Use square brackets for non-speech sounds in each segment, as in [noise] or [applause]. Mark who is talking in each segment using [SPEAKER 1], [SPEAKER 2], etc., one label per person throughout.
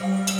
[SPEAKER 1] Thank you.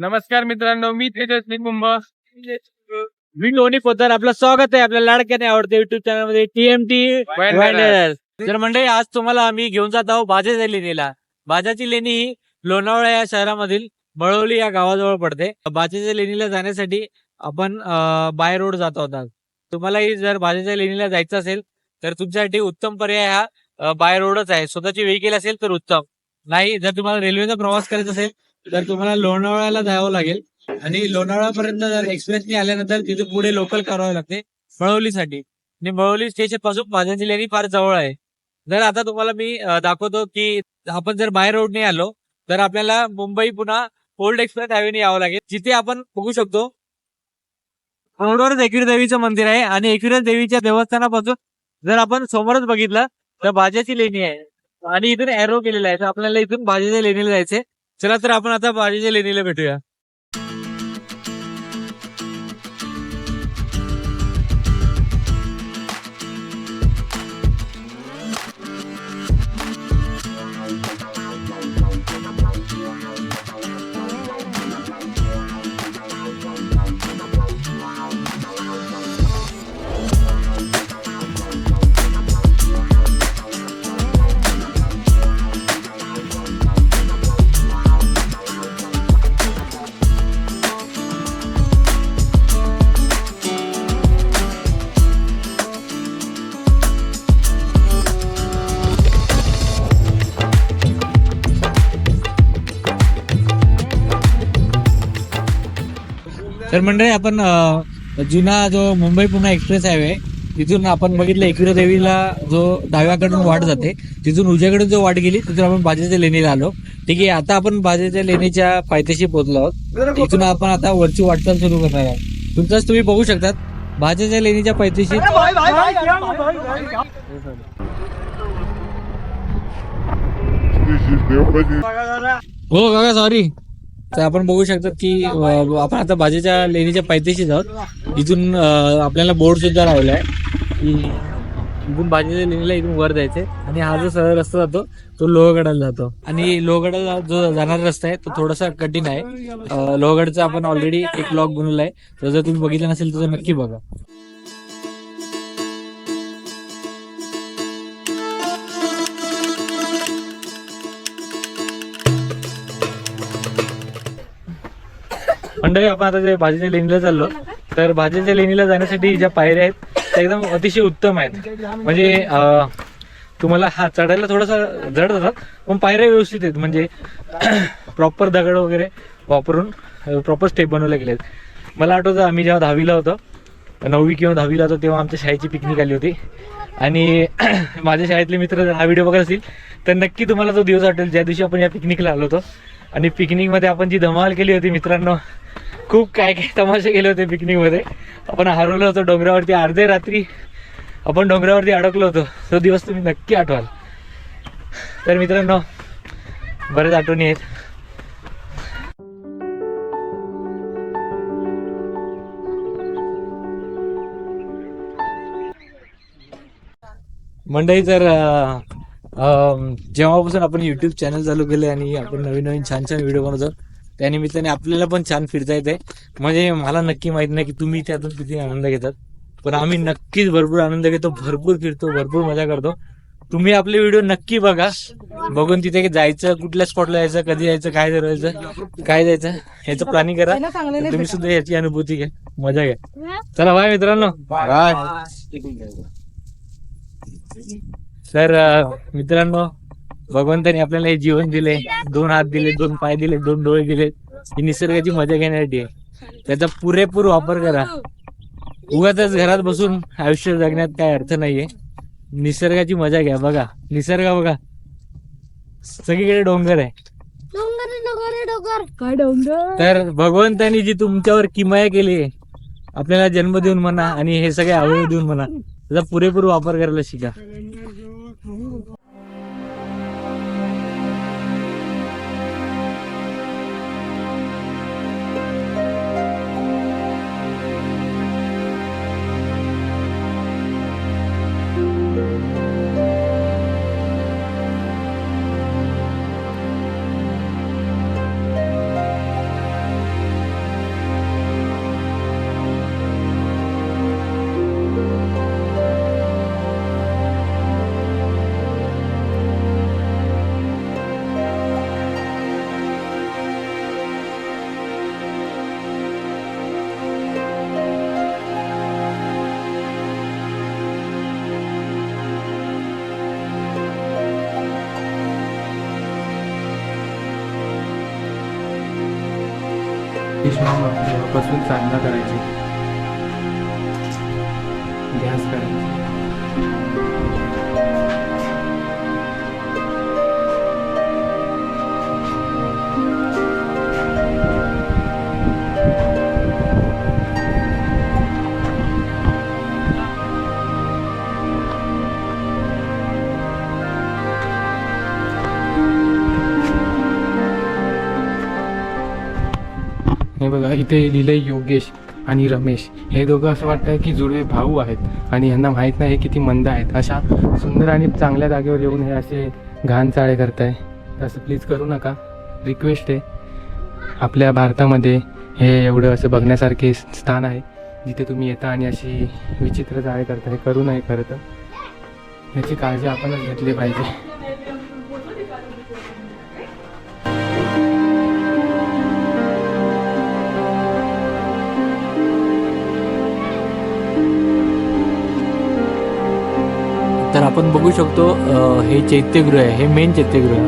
[SPEAKER 1] नमस्कार मित्रांनो मी तेजस्वी कुंभ मी लोणी पोतर आपलं स्वागत आहे आपल्या लाडक्याने आवडते युट्यूब चॅनलमध्ये टीएमटी तर मंडळी आज तुम्हाला आम्ही घेऊन जात आहोत भाज्याच्या लेणीला भाज्याची लेणी ही लोणावळा या शहरामधील मळवली या गावाजवळ पडते. भाज्याच्या लेणीला जाण्यासाठी आपण बाय रोड जात आहोत तुम्हालाही जर भाज्याच्या लेणीला जायचं असेल तर तुमच्यासाठी उत्तम पर्याय हा बाय रोडच आहे. स्वतःची व्हेकल असेल तर उत्तम. नाही जर तुम्हाला रेल्वेचा प्रवास करायचा असेल तर तुम्हाला लोणावळ्याला जावं लागेल आणि लोणावळापर्यंत जर एक्सप्रेसने आल्यानंतर तिथे पुढे लोकल करावं लागते मळवलीसाठी आणि मळवली स्टेशनपासून भाज्याची लेणी फार जवळ आहे. जर आता तुम्हाला मी दाखवतो की आपण जर बाय रोडने आलो तर आपल्याला मुंबई पुन्हा ओल्ड एक्सप्रेस हायवेने यावं लागेल. जिथे आपण बघू शकतो रोडवरच एकवीर देवीचं मंदिर आहे आणि एकवीर देवीच्या देवस्थानापासून जर आपण समोरच बघितलं तर भाज्याची लेणी आहे. आणि इथून एरो केलेला आहे. तर आपल्याला इथून भाज्याच्या लेणीला जायचंय. चला तर आपण आता भाज्याच्या लेणीला भेटूया. तर मंडळी आपण जुना जो मुंबई पुणे एक्सप्रेस हायवे तिथून आपण बघितलं एकविरा देवीला जो डाव्याकडून वाट जाते तिथून उजव्याकडून जो वाट गेली तिथून आपण बाजेच्या लेणीला आलो. ठीक आहे आता आपण बाजेच्या लेणीच्या पायथ्याशी पोहोचलो आहोत. इथून आपण आता वरची वाटचाल सुरू करणार आहोत. तुमचाच तुम्ही बघू शकतात भाज्याच्या लेणीच्या पायथ्याशी हो काका सॉरी तर आपण बघू शकतात की आपण आता भाजीच्या लेणीच्या पायथ्याशीच आहोत इथून आपल्याला बोर्ड सुद्धा राहिला आहे की इथून भाजीच्या लेणीला इथून वर जायचंय. आणि हा जो सरळ रस्ता जातो तो लोहगडाला जातो. आणि लोहगडाला जो जाणारा रस्ता आहे तो थोडासा कठीण आहे. लोहगडचा आपण ऑलरेडी एक ब्लॉग बनवला आहे तर जर तुम्ही बघितलं नसेल तर नक्की बघा. मंडळी आपण आता जे भाजीच्या लेणीला चाललो तर भाजीच्या लेणीला जाण्यासाठी ज्या पायऱ्या आहेत त्या एकदम अतिशय उत्तम आहेत. म्हणजे तुम्हाला हा चढायला थोडासा जड जातात पण पायऱ्या व्यवस्थित आहेत. म्हणजे [clears throat] प्रॉपर दगड वगैरे वापरून प्रॉपर स्टेप बनवले गेले आहेत. मला आठवतं आम्ही जेव्हा दहावीला होतो नववी किंवा दहावीला होतो तेव्हा आमच्या शाळेची पिकनिक आली होती. आणि [clears throat] माझ्या शाळेतले मित्र जर हा व्हिडिओ बघत असतील तर नक्की तुम्हाला तो दिवस आठवेल. ज्या दिवशी आपण या पिकनिकला आलो होतो. आणि पिकनिकमध्ये आपण जी धमाल केली होती मित्रांनो खूप काय काय तमाशे केले होते पिकनिकमध्ये आपण हरवलो होतो डोंगरावरती अर्धे रात्री आपण डोंगरावरती अडकलो होतो. तो दिवस तुम्ही नक्की आठवाल. तर मित्रांनो बरेच आठवणी आहेत. मंडळी तर जेव्हापासून आपण यूट्यूब चॅनल चालू केले आणि आपण नवीन नवीन छान छान व्हिडिओ बनवतो त्यानिमित्ताने आपल्याला पण छान फिरता येते म्हणजे मला नक्की माहीत नाही की तुम्ही त्यातून किती आनंद घेतात. पण आम्ही नक्कीच भरपूर आनंद घेतो भरपूर फिरतो भरपूर मजा करतो. तुम्ही आपले व्हिडिओ नक्की बघा. बघून तिथे जायचं कुठल्या स्पॉटला जायचं कधी जायचं काय करायचं काय जायचं याचं प्लॅनिंग करा. तुम्ही सुद्धा याची अनुभूती घ्या. मजा घ्या. चला बाय मित्रांनो. बाय तर अं, मित्रांनो भगवंताने आपल्याला हे जीवन दिले दोन हात दिले दोन पाय दिले दोन डोळे दिले. ही निसर्गाची मजा घेण्यासाठी आहे. त्याचा पुरेपूर वापर करा. उगाच घरात बसून आयुष्य जगण्यात काय अर्थ नाहीये. निसर्गाची मजा घ्या बघा. निसर्ग बघा. सगळीकडे डोंगर आहे.
[SPEAKER 2] डोंगर डोंगर डोंगर. काय डोंगर?
[SPEAKER 1] तर भगवंतानी जी तुमच्यावर किमया केली आहे आपल्याला जन्म देऊन म्हणा आणि हे सगळे अवयव देऊन म्हणा त्याचा पुरेपूर वापर करायला शिका.
[SPEAKER 3] Música बसून साधना करायची. बघा इथे लिहिलंय योगेश आणि रमेश. हे दोघं असं वाटतं की जुळवे भाऊ आहेत आणि यांना माहीत नाही हे किती मंद आहेत. अशा सुंदर आणि चांगल्या जागेवर येऊन हे असे घाण चाळे करताय. असं प्लीज करू नका. रिक्वेस्ट आहे. आपल्या भारतामध्ये हे एवढं असं बघण्यासारखे स्थान आहे जिथे तुम्ही येता आणि अशी विचित्र जाळे करता हे करू नये खरं तर. याची काळजी आपणच घेतली पाहिजे.
[SPEAKER 1] आपण बघू शकतो हे चैत्यगृह आहे हे मेन चैत्यगृह.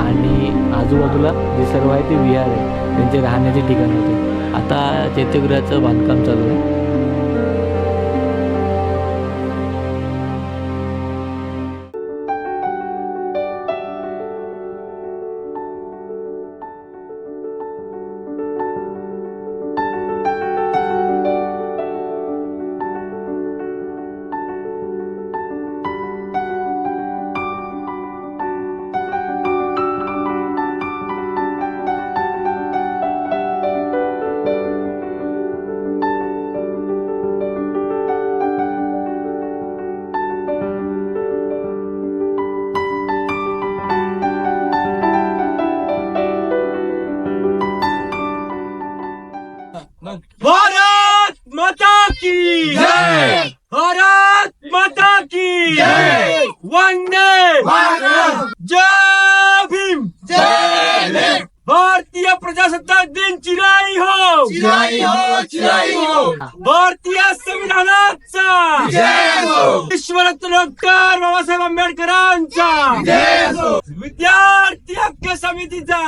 [SPEAKER 1] आणि आजूबाजूला जे सर्व आहे ते विहार आहे त्यांचे राहण्याचे ठिकाण होते. आता चैत्यगृहाचं बांधकाम चालू आहे.
[SPEAKER 4] विश्वरत्न डॉक्टर बाबासाहेब आंबेडकरांचा. विद्यार्थी हक्क समितीचा.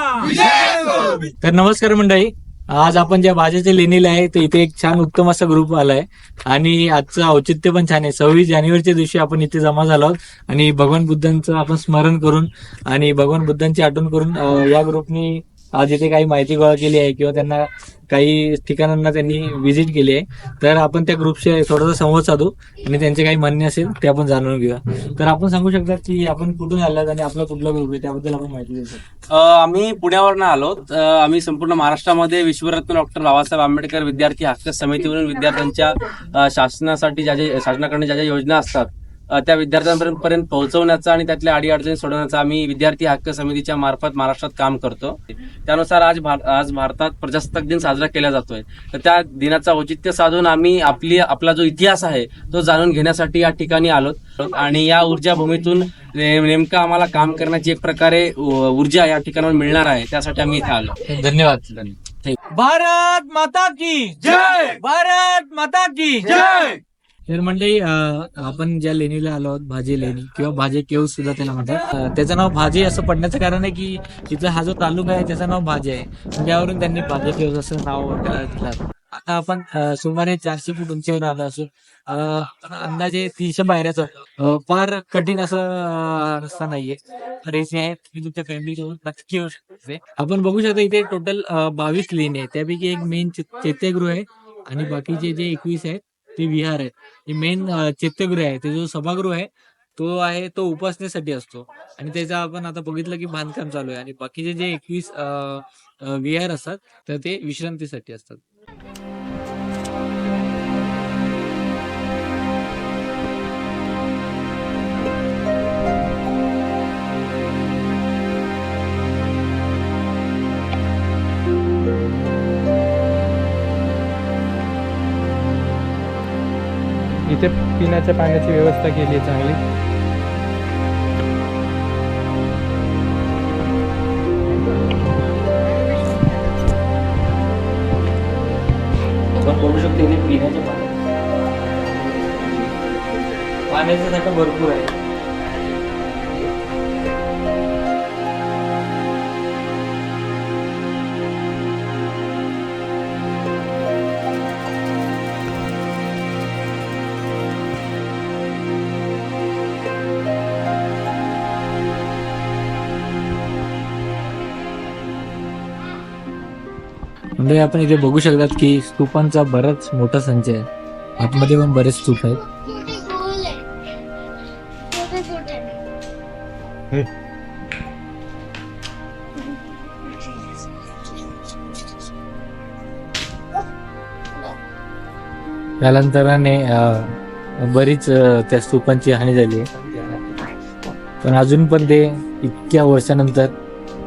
[SPEAKER 1] तर नमस्कार मंडळी. आज आपण ज्या भाज्याच्या लेणीला आहे तर इथे एक छान उत्तम असा ग्रुप आलाय. आणि आजचं औचित्य पण छान आहे. सव्वीस जानेवारीच्या दिवशी आपण इथे जमा झालो आहोत. आणि भगवान बुद्धांचं आपण स्मरण करून आणि भगवान बुद्धांची आठवण करून या ग्रुपनी आज इथे काही माहिती गोळा केली आहे किंवा त्यांना काही ठिकाणांना त्यांनी व्हिजिट केली आहे. तर आपण त्या ग्रुपशी थोडासा संवाद साधू आणि त्यांचे काही म्हणणे असेल ते आपण जाणून घेऊया. तर आपण सांगू शकता की आपण कुठून आलात आणि आपला कुठला ग्रुप आहे त्याबद्दल आपण माहिती देऊ शकतो.
[SPEAKER 5] आम्ही पुण्यावरनं आलो. आम्ही संपूर्ण महाराष्ट्रामध्ये विश्वरत्न डॉक्टर बाबासाहेब आंबेडकर विद्यार्थी हक्क समितीवरून विद्यार्थ्यांच्या शासनासाठी ज्या ज्या शासनाकडनं ज्या ज्या योजना असतात त्या विद्यार्थ्यांपर्यंत पर्यंत पोहोचवण्याचा आणि त्यातल्या अडीअडचणी सोडवण्याचा आम्ही विद्यार्थी हक्क समितीच्या मार्फत महाराष्ट्रात काम करतो. त्यानुसार आज भार- आज भारतात प्रजासत्ताक दिन साजरा केला जातोय. तर त्या दिनाचा औचित्य साधून आम्ही आपली आपला जो इतिहास आहे तो जाणून घेण्यासाठी या ठिकाणी आलो. आणि या ऊर्जा भूमीतून नेमकं आम्हाला काम करण्याची एक प्रकारे ऊर्जा या ठिकाणावर मिळणार आहे त्यासाठी आम्ही इथे आलो.
[SPEAKER 1] धन्यवाद. भारत माता की
[SPEAKER 4] जय!
[SPEAKER 1] भारत माता की
[SPEAKER 4] जय!
[SPEAKER 1] तर म्हणजे आपण ज्या लेणीला आलो आहोत भाजी लेणी किंवा भाजी केव सुद्धा त्याला म्हणतात. त्याचं नाव भाजी असं पडण्याचं कारण आहे की तिथं हा जो तालुका आहे त्याचं नाव भाजी आहे. त्यावरून त्यांनी भाजी केव असं नाव दिलं आता आपण सुमारे चारशे फूट उंचीवर आलो असून अंदाजे तीनशे पायऱ्याचं फार कठीण असं रस्ता नाहीये. रेसी आहे मी तुमच्या फॅमिली सोबत नक्की येऊ शकते. आपण बघू शकता इथे टोटल बावीस लेणी आहे त्यापैकी एक मेन चैत्यगृह आहे आणि बाकीचे जे एकवीस आहेत ते विहार आहेत. मेन चैत्यगृह आहे. ते जो सभागृह आहे तो आहे तो उपासनेसाठी असतो. आणि त्याचा आपण आता बघितलं की बांधकाम चालू आहे. आणि बाकीचे जे एकवीस विहार असतात तर ते विश्रांतीसाठी असतात.
[SPEAKER 3] पिण्याच्या पाण्याची व्यवस्था केली आहे चांगली.
[SPEAKER 1] आपण बघू शकतो इथे पिण्याचे. पाण्याचं साठा भरपूर आहे. म्हणजे आपण इथे बघू शकतात की स्तूपांचा बराच मोठा संच आहे. आतमध्ये पण बरेच स्तूप आहेत. कालांतराने बरीच त्या स्तूपांची हानी झाली आहे. पण अजून पण ते इतक्या वर्षानंतर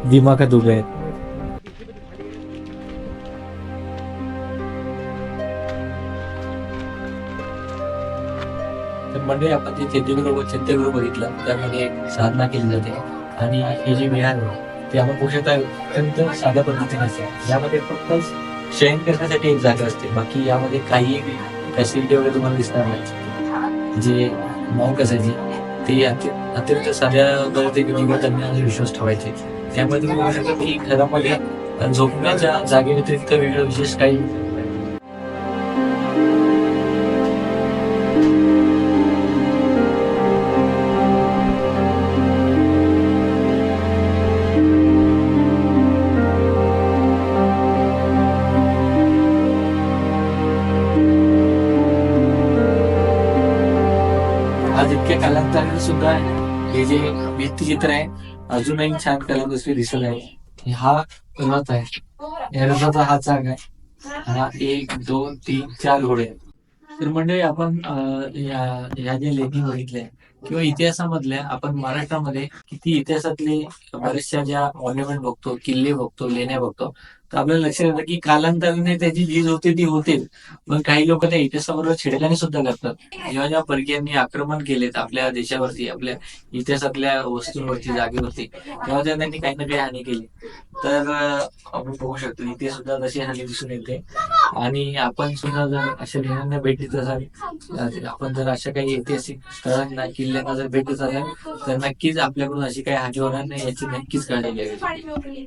[SPEAKER 1] दिमाखात उभे आहेत. तर मंडळी आपण जे चैत्यगृह चैत्यगृह बघितलं त्यामध्ये एक साधना केली जाते. आणि हे जे विहार आहे ते आपण बघू शकता अत्यंत साध्या पद्धतीने असते. यामध्ये फक्त शयन करण्यासाठी एक जागा असते. बाकी यामध्ये काही फॅसिलिटी वगैरे तुम्हाला दिसणार नाही जे मॉक असायचे ते अत्यंत साध्या पद्धतीने त्यांना विश्वास ठेवायचे. त्यामध्ये तुम्ही बघू शकता की घरामध्ये झोपण्याच्या जागेव्यतिरिक्त वेगळं विशेष काही हे जे भित्तिचित्र आहे अजूनही छान कलाकुसरी दिसत आहे. हा रथ आहे. या रथाचा हा चाक आहे. हा एक दोन तीन चार घोडे आहेत. तर म्हणजे आपण या जे ज्या लेखी बघितल्या किंवा इतिहासामधल्या आपण महाराष्ट्रामध्ये किती इतिहासातले बऱ्याचशा ज्या मॉन्युमेंट बघतो किल्ले बघतो लेण्या बघतो तर आपल्याला लक्षात येतं की कालांतराने त्याची जी होते ती होते पण काही लोक त्या इतिहासाबरोबर छेडखानी सुद्धा करतात. जेव्हा जेव्हा परकीयांनी आक्रमण केलेत आपल्या देशावरती आपल्या इतिहासातल्या वस्तूंवरती जागेवरती तेव्हा त्यांनी काही ना काही हानी केली. तर आपण बघू शकतो इथे सुद्धा तशी हानी दिसून येते. आणि आपण सुद्धा जर अशा लेण्यांना भेट देत असाल आपण जर अशा काही ऐतिहासिक स्थळांना किल्ल्यांना जर भेट देत असाल तर नक्कीच आपल्याकडून अशी काही हानी होणार नाही याची नक्कीच काळजी घ्यावी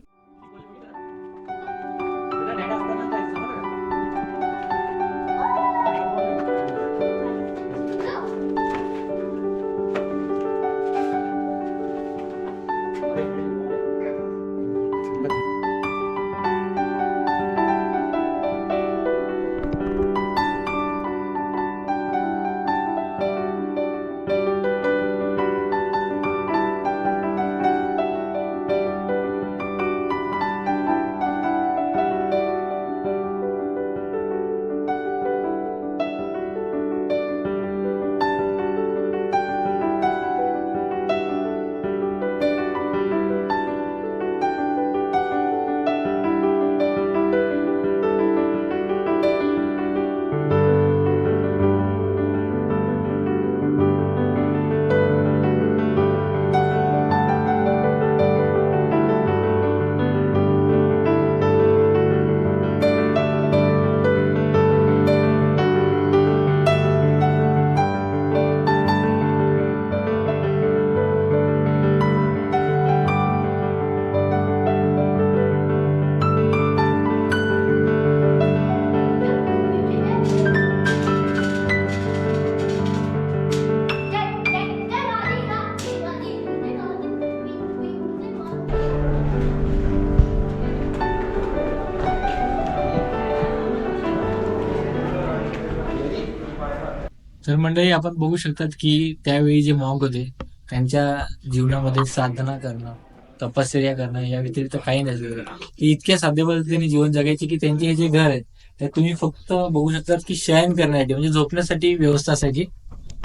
[SPEAKER 1] तर मंडळी आपण बघू शकतात की त्यावेळी जे मॉग होते त्यांच्या जीवनामध्ये साधना करणं तपश्चर्या करणं या व्यतिरिक्त काही नसलं ते इतक्या साध्या पद्धतीने जीवन जगायचे की त्यांचे हे जे घर आहे ते तुम्ही फक्त बघू शकतात की शयन करण्यासाठी म्हणजे झोपण्यासाठी व्यवस्था असायची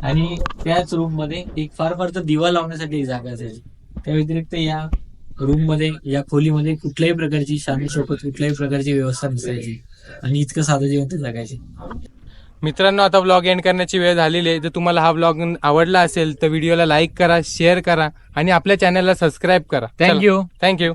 [SPEAKER 1] आणि त्याच रूममध्ये एक फार फार तर दिवा लावण्यासाठी जागा असायची. त्या व्यतिरिक्त या रूममध्ये या खोलीमध्ये कुठल्याही प्रकारची शांत सोबत कुठल्याही प्रकारची व्यवस्था नसायची आणि इतकं साधं जीवन ते जगायचे.
[SPEAKER 3] मित्रांनो आता ब्लॉग एंड करण्याची वेळ झालेली आहे. जर तुम्हाला हा ब्लॉग आवडला असेल तर व्हिडिओला लाईक करा शेअर करा आणि आपल्या चॅनलला सबस्क्राईब करा.
[SPEAKER 1] Thank you
[SPEAKER 3] thank you